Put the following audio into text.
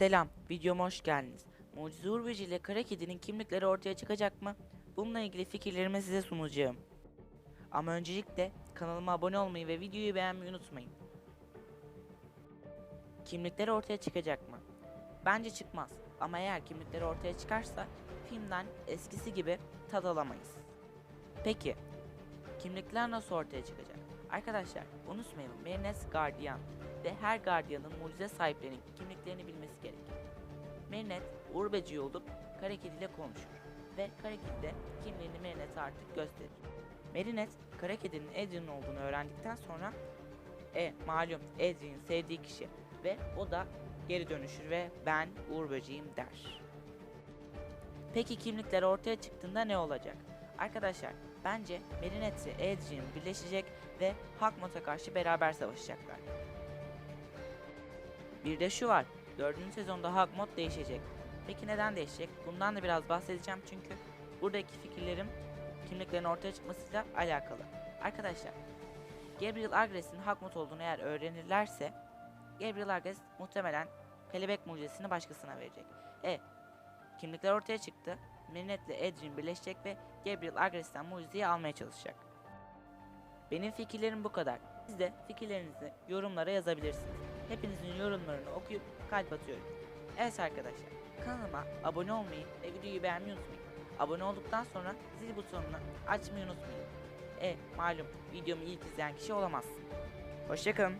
Selam, videoma hoş geldiniz. Mucize Urbeci ile Kara Kedi'nin kimlikleri ortaya çıkacak mı? Bununla ilgili fikirlerimi size sunacağım. Ama öncelikle kanalıma abone olmayı ve videoyu beğenmeyi unutmayın. Kimlikleri ortaya çıkacak mı? Bence çıkmaz. Ama eğer kimlikleri ortaya çıkarsa filmden eskisi gibi tad alamayız. Peki, kimlikler nasıl ortaya çıkacak? Arkadaşlar unutmayalım Merines gardiyan ve her gardiyanın mucize sahiplerinin kimliklerini bilmesi. Merinet Urbeci olup Kara Kedi ile konuşur ve Kara Kedi de kimliğini Merinet'e artık gösterir. Merinet Kara Kedi'nin Adrian olduğunu öğrendikten sonra e malum Adrian sevdiği kişi ve o da geri dönüşür ve ben Uğur Böceğim der. Peki kimlikler ortaya çıktığında ne olacak? Arkadaşlar bence Merinet ve Adrian birleşecek ve Hakmot'a karşı beraber savaşacaklar. Bir de şu var. Dördüncü sezonda Hawk mod değişecek. Peki neden değişecek? Bundan da biraz bahsedeceğim çünkü buradaki fikirlerim kimliklerin ortaya çıkmasıyla alakalı. Arkadaşlar, Gabriel Agres'in Hawk mod olduğunu eğer öğrenirlerse Gabriel Agres muhtemelen kelebek mucizesini başkasına verecek. E, kimlikler ortaya çıktı. Marinette ile Adrian birleşecek ve Gabriel Agres'ten mucizeyi almaya çalışacak. Benim fikirlerim bu kadar. Siz de fikirlerinizi yorumlara yazabilirsiniz. Hepinizin yorumlarını okuyup kalp atıyorum. Evet arkadaşlar, kanalıma abone olmayı ve videoyu beğenmeyi unutmayın. Abone olduktan sonra zil butonunu açmayı unutmayın. E malum videomu ilk izleyen kişi olamazsın. Hoşçakalın.